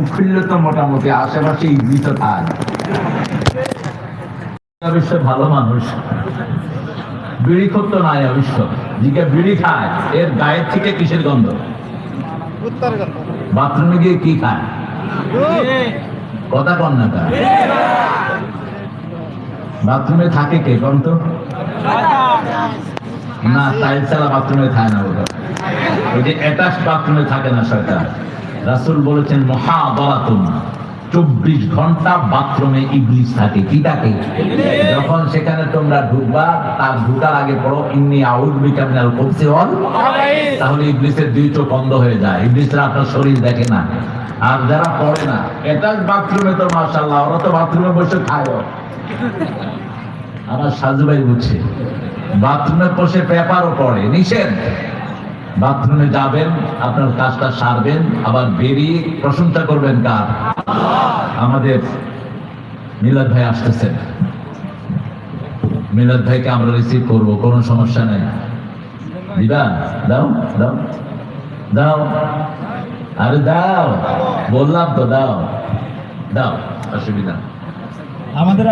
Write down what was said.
মুখ তো মোটামুটি আশেপাশে ইবলিশ থাক অবশ্য ভালো মানুষ। বিড়ি করতো নাই অবশ্য জিকে বিড়ি খায় এর গায়ের থেকে কিসের গন্ধ? বাথরুমে গিয়ে কি খায়? কথা কন না তা বাথরুমে থাকে কে কন তো? না টাইল ছাড়া বাথরুমে থাকে না ওটা ওই যে অ্যাটাচ বাথরুমে থাকে না শয়তান। রাসূল বলেছেন মহাদরাতুন। চব্বিশ ঘণ্টা বাথরুমে ইবলিস থাকে। কি থাকে? যখন সেখানে তোমরা ঢুকবা তার ঢুকার আগে পড়ো ইন্নি আউজ বিকামিনাল করছে হল তাহলে ইবলিসের দুই চোখ বন্ধ হয়ে যায়। ইবলিসরা আপনার শরীর দেখে না। আর যারা পড়ে না এটা বাথরুমে তো মাশাআল্লাহ ওরা তো বাথরুমে বসে খায় আমার সাজু ভাই বুঝছে। বাথরুমে বসে পেপারও পড়ে নিষেধ। বাথরুমে যাবেন, আপনার কাজটা সারবেন, আবার বেরিয়ে প্রশংসা করবেন কার? আমাদের মিলাদ ভাই আসতেছেন মিলাদ ভাইকে আমরা রিসিভ করব, কোনো সমস্যা নেই। দিবা? দাও দাও। দাও। আরে দাও। বললাম তো, দাও। দাও, অসুবিধা। আমাদের